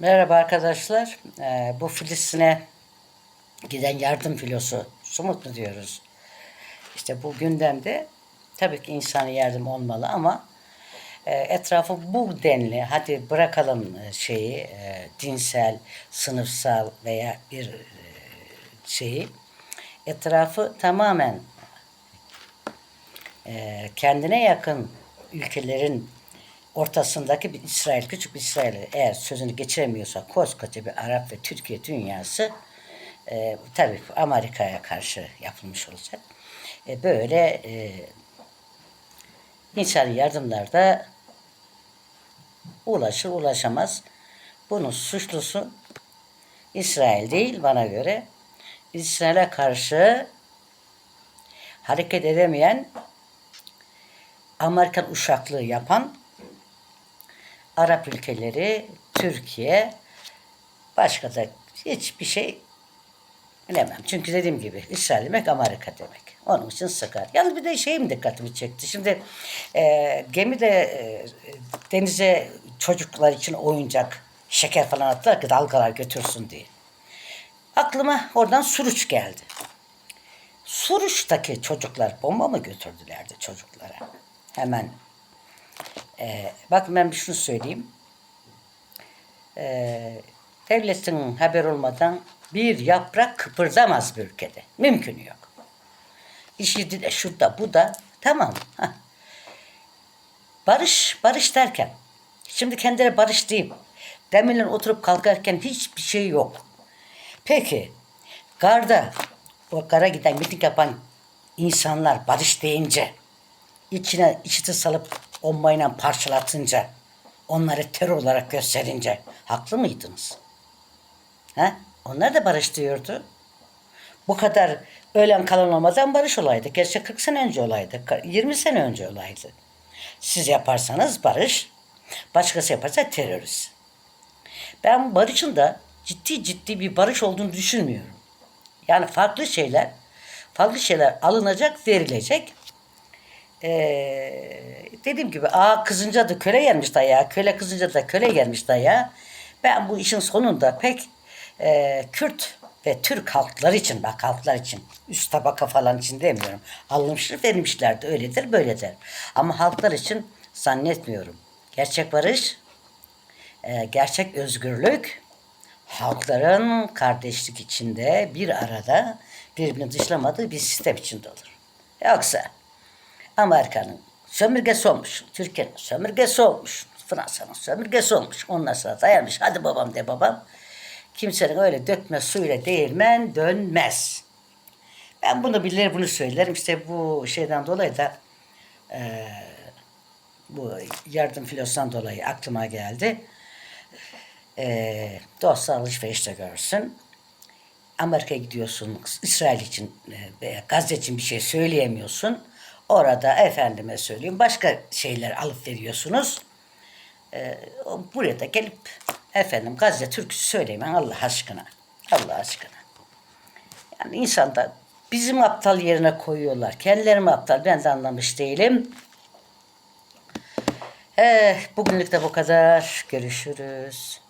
Merhaba arkadaşlar. Ee, bu Filistin'e giden yardım filosu, sumut mu diyoruz? İşte bu gündemde tabii ki insani yardım olmalı ama e, etrafı bu denli, hadi bırakalım e, şeyi, e, dinsel, sınıfsal veya bir e, şeyi, etrafı tamamen e, kendine yakın ülkelerin ortasındaki bir İsrail, küçük bir İsrail eğer sözünü geçiremiyorsa koskoca bir Arap ve Türkiye dünyası e, tabii Amerika'ya karşı yapılmış olacak. E, böyle e, insani yardımlarda ulaşır ulaşamaz. Bunun suçlusu İsrail değil bana göre. İsrail'e karşı hareket edemeyen Amerikan uşaklığı yapan Arap ülkeleri, Türkiye, başka da hiçbir şey bilemem. Çünkü dediğim gibi İsrail demek Amerika demek. Onun için sıkar. Yalnız bir de şeyim dikkatimi çekti. Şimdi e, gemide e, denize çocuklar için oyuncak, şeker falan attılar ki dalgalar götürsün diye. Aklıma oradan Suruç geldi. Suruç'taki çocuklar bomba mı götürdülerdi çocuklara? Hemen ee, bakın ben şunu söyleyeyim. Ee, devletin haber olmadan bir yaprak kıpırdamaz bir ülkede. Mümkün yok. İşi de şurada bu da tamam. Barış, barış derken şimdi kendileri barış diyeyim. Demirle oturup kalkarken hiçbir şey yok. Peki garda o kara giden miting yapan insanlar barış deyince içine içiti salıp bombayla parçalatınca, onları terör olarak gösterince haklı mıydınız? Ha? Onlar da barış diyordu. Bu kadar ölen kalan olmadan barış olaydı. Gerçi 40 sene önce olaydı. 20 sene önce olaydı. Siz yaparsanız barış, başkası yaparsa terörist. Ben barışın da ciddi ciddi bir barış olduğunu düşünmüyorum. Yani farklı şeyler, farklı şeyler alınacak, verilecek. Ee, dediğim gibi aa kızınca da köle gelmiş daya, köle kızınca da köle gelmiş daya. Ben bu işin sonunda pek e, Kürt ve Türk halkları için bak halklar için üst tabaka falan için demiyorum. Alınmıştır verilmişler de öyledir böyledir. Ama halklar için zannetmiyorum. Gerçek barış, e, gerçek özgürlük halkların kardeşlik içinde bir arada birbirini dışlamadığı bir sistem içinde olur. Yoksa Amerika'nın sömürgesi olmuş. Türkiye'nin sömürgesi olmuş. Fransa'nın sömürgesi olmuş. Ondan sonra dayanmış. Hadi babam de babam. Kimsenin öyle dökme suyla değirmen dönmez. Ben bunu bilir bunu söylerim. İşte bu şeyden dolayı da e, bu yardım filosundan dolayı aklıma geldi. E, dostlar alışverişte görsün. Amerika'ya gidiyorsun, İsrail için e, Gazze için bir şey söyleyemiyorsun. Orada efendime söyleyeyim başka şeyler alıp veriyorsunuz. Ee, buraya da gelip efendim Gazze türküsü söylemeyin Allah aşkına. Allah aşkına. Yani insan da bizim aptal yerine koyuyorlar. Kendileri aptal ben de anlamış değilim. Eh, bugünlük de bu kadar. Görüşürüz.